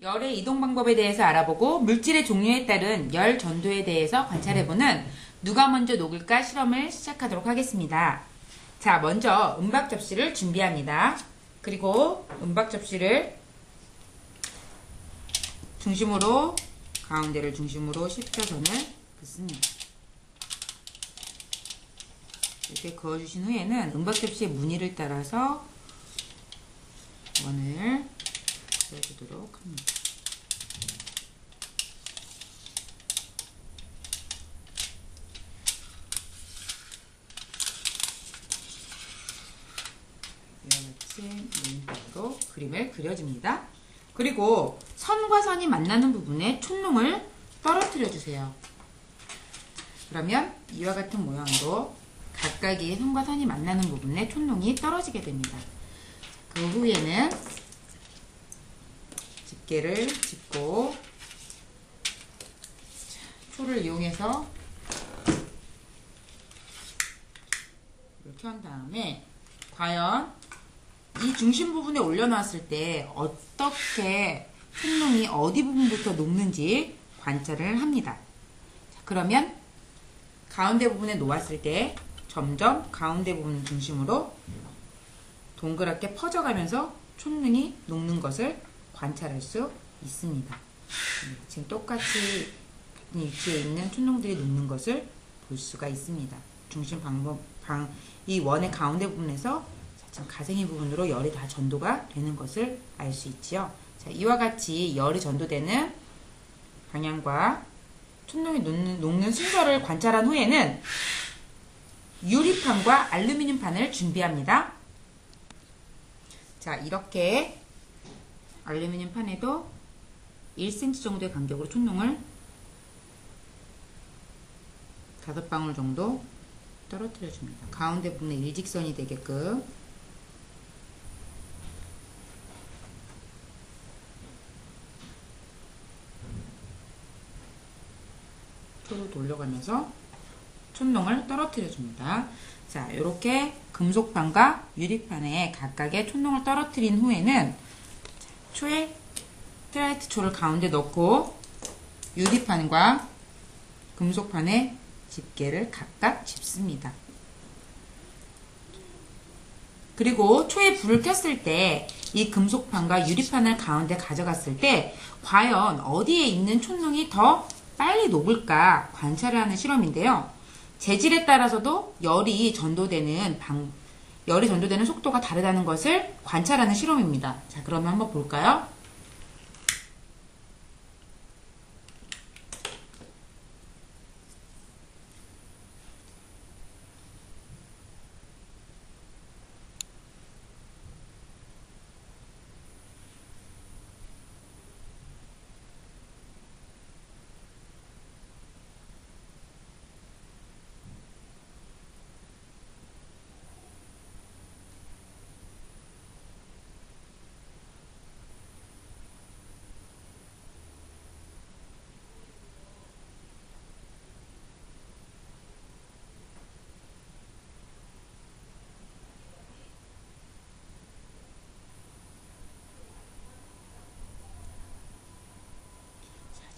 열의 이동 방법에 대해서 알아보고 물질의 종류에 따른 열 전도에 대해서 관찰해보는 누가 먼저 녹을까 실험을 시작하도록 하겠습니다. 자, 먼저 은박 접시를 준비합니다. 그리고 은박 접시를 중심으로 가운데를 중심으로 십자선을 긋습니다. 이렇게 그어주신 후에는 은박 접시의 무늬를 따라서 원을 그려주도록 합니다. 무늬로 그림을 그려줍니다. 그리고 선과 선이 만나는 부분에 촌농을 떨어뜨려 주세요. 그러면 이와 같은 모양으로 각각의 선과 선이 만나는 부분에 촌농이 떨어지게 됩니다. 그 후에는 집게를 짚고 초를 이용해서 이렇게 한 다음에 과연 이 중심 부분에 올려놨을 때 어떻게 촌농이 어디 부분부터 녹는지 관찰을 합니다. 자, 그러면 가운데 부분에 놓았을 때 점점 가운데 부분 중심으로 동그랗게 퍼져가면서 촌눈이 녹는 것을 관찰할 수 있습니다. 음, 지금 똑같이 같은 위치에 있는 촌농들이 녹는 것을 볼 수가 있습니다. 중심 방법, 방, 이 원의 가운데 부분에서 가생이 부분으로 열이 다 전도가 되는 것을 알 수 있지요. 자, 이와 같이 열이 전도되는 방향과 촌농이 녹는, 녹는 순서를 관찰한 후에는 유리판과 알루미늄 판을 준비합니다. 자, 이렇게 알루미늄 판에도 1cm 정도의 간격으로 촌농을 5방울 정도 떨어뜨려 줍니다. 가운데 부분에 일직선이 되게끔 초로 돌려가면서 촌농을 떨어뜨려 줍니다. 자, 이렇게 금속판과 유리판에 각각의 촌농을 떨어뜨린 후에는 초에 트라이트 초를 가운데 넣고 유리판과 금속판에 집게를 각각 짚습니다. 그리고 초에 불을 켰을 때 이 금속판과 유리판을 가운데 가져갔을 때 과연 어디에 있는 촌농이 더 빨리 녹을까 관찰을 하는 실험인데요. 재질에 따라서도 열이 전도되는 방, 열이 전도되는 속도가 다르다는 것을 관찰하는 실험입니다. 자, 그러면 한번 볼까요?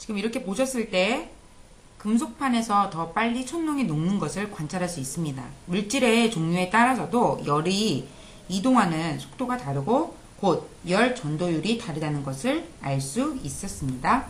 지금 이렇게 보셨을 때 금속판에서 더 빨리 촌농이 녹는 것을 관찰할 수 있습니다. 물질의 종류에 따라서도 열이 이동하는 속도가 다르고 곧 열 전도율이 다르다는 것을 알 수 있었습니다.